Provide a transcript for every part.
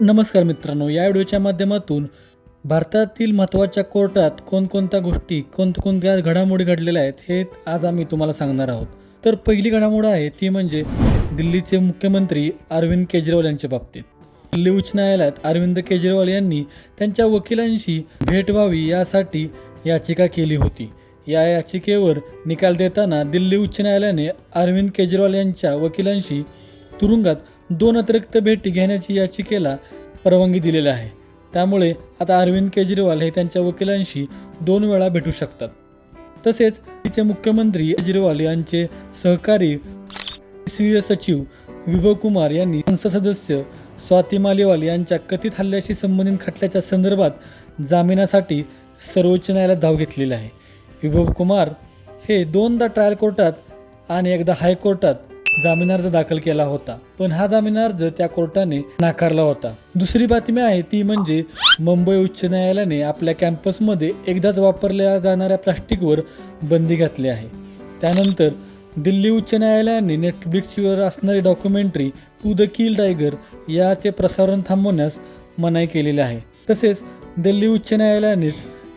नमस्कार मित्रांनो या व्हिडिओच्या माध्यमातून भारतातील महत्त्वाच्या कोर्टात कोणकोणत्या गोष्टी कोणकोणत्या घडामोडी घडलेल्या आहेत हे आज आम्ही तुम्हाला सांगणार आहोत. तर पहिली घडामोड आहे ती म्हणजे दिल्लीचे मुख्यमंत्री अरविंद केजरीवाल यांच्या बाबतीत. दिल्ली उच्च न्यायालयात अरविंद केजरीवाल यांनी त्यांच्या वकिलांशी भेट व्हावी यासाठी याचिका केली होती. या याचिकेवर निकाल देताना दिल्ली उच्च न्यायालयाने अरविंद केजरीवाल यांच्या वकिलांशी तुरुंगात दोन अतिरिक्त भेटी घेण्याची याचिकेला परवानगी दिलेली आहे. त्यामुळे आता अरविंद केजरीवाल हे त्यांच्या वकिलांशी दोन वेळा भेटू शकतात. तसेच तिचे मुख्यमंत्री केजरीवाल यांचे सहकारी स्वीय सचिव विभव कुमार यांनी संसद सदस्य स्वाती मालेवाल यांच्या कथित हल्ल्याशी संबंधित खटल्याच्या संदर्भात जामिनासाठी सर्वोच्च न्यायालयात धाव घेतलेली आहे. विभव कुमार हे दोनदा ट्रायल कोर्टात आणि एकदा हायकोर्टात जामीन अर्ज दाखल केला होता. पण हा जामीन अर्ज त्या कोर्टाने नाकारला होता. दुसरी बातमी आहे ती म्हणजे मुंबई उच्च न्यायालयाने आपल्या कॅम्पसमध्ये एकदाच वापरल्या जाणाऱ्या प्लास्टिकवर बंदी घातली आहे. त्यानंतर दिल्ली उच्च न्यायालयाने नेटफ्लिक्सवर असणारी documentary to the kill tiger याचे प्रसारण थांबवण्यास मनाई केलेली आहे. तसेच दिल्ली उच्च न्यायालयानेच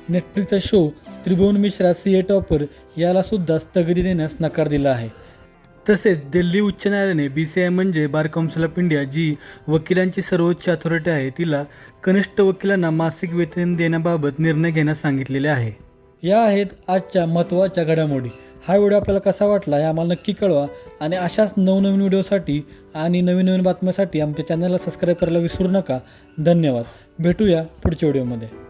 नेटफ्लिक्सचा show Tribhuvan Mishra C A topper याला सुद्धा स्थगिती देण्यास नकार दिला आहे. तसेच दिल्ली उच्च न्यायालयाने बी सी आय म्हणजे बार काउन्सिल ऑफ इंडिया जी वकिलांची सर्वोच्च अथॉरिटी आहे तिला कनिष्ठ वकिलांना मासिक वेतन देण्याबाबत निर्णय घेण्यास सांगितलेले आहे. या आहेत आजच्या महत्त्वाच्या घडामोडी. हा व्हिडिओ आपल्याला कसा वाटला हे आम्हाला नक्की कळवा आणि अशाच नवनवीन व्हिडिओसाठी आणि नवीन नवीन बातम्यासाठी आमच्या चॅनलला सबस्क्राईब करायला विसरू नका. धन्यवाद. भेटूया पुढच्या व्हिडिओमध्ये.